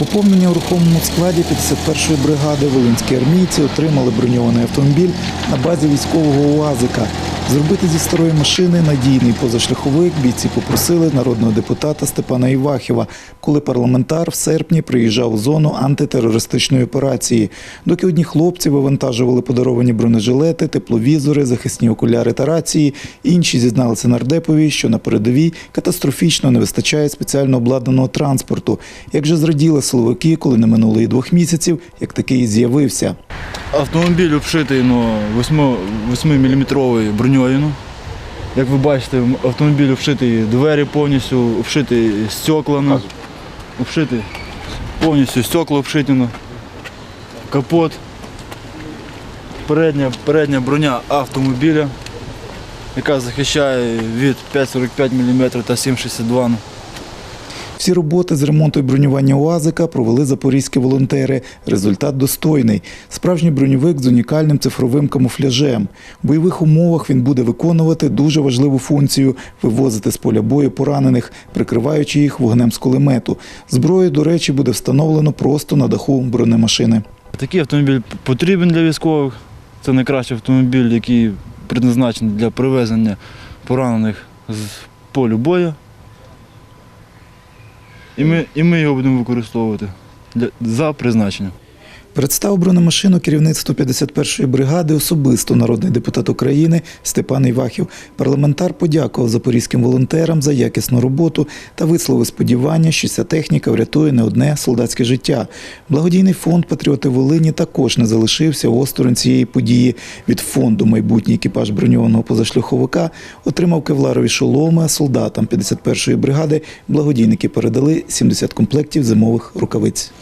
Поповнення у рухомому складі 51-ї бригади волинські армійці отримали броньований автомобіль на базі військового УАЗика. Зробити зі старої машини надійний позашляховик бійці попросили народного депутата Степана Івахіва, коли парламентар в серпні приїжджав у зону антитерористичної операції. Доки одні хлопці вивантажували подаровані бронежилети, тепловізори, захисні окуляри та рації, інші зізналися нардепові, що на передовій катастрофічно не вистачає спеціально обладнаного транспорту. Як же зраділи силовики, коли не минуло і двох місяців, як такий з'явився. Автомобіль обшитий ну, 8-мм броньою. ну. Як ви бачите, автомобіль обшитий двері повністю, обшитий стекла, ну, обшитий повністю стекла обшиті. ну. Капот. Передня, передня броня автомобіля, яка захищає від 5,45 мм та 7,62 ну. Всі роботи з ремонту і бронювання УАЗика провели запорізькі волонтери. Результат достойний. Справжній броньовик з унікальним цифровим камуфляжем. В бойових умовах він буде виконувати дуже важливу функцію вивозити з поля бою поранених, прикриваючи їх вогнем з кулемету. Зброю, до речі, буде встановлено просто на даху бронемашини. Такий автомобіль потрібен для військових. Це найкращий автомобіль, який призначений для привезення поранених з полю бою. І ми, і ми його будемо використовувати для, за призначенням. Представив бронемашину керівництво 51-ї бригади особисто народний депутат України Степан Івахів. Парламентар подякував запорізьким волонтерам за якісну роботу та висловив сподівання, що ця техніка врятує не одне солдатське життя. Благодійний фонд Патріоти Волині також не залишився осторонь цієї події. Від фонду майбутній екіпаж броньованого позашляховика отримав кевларові шоломи, а солдатам 51-ї бригади благодійники передали 70 комплектів зимових рукавиць.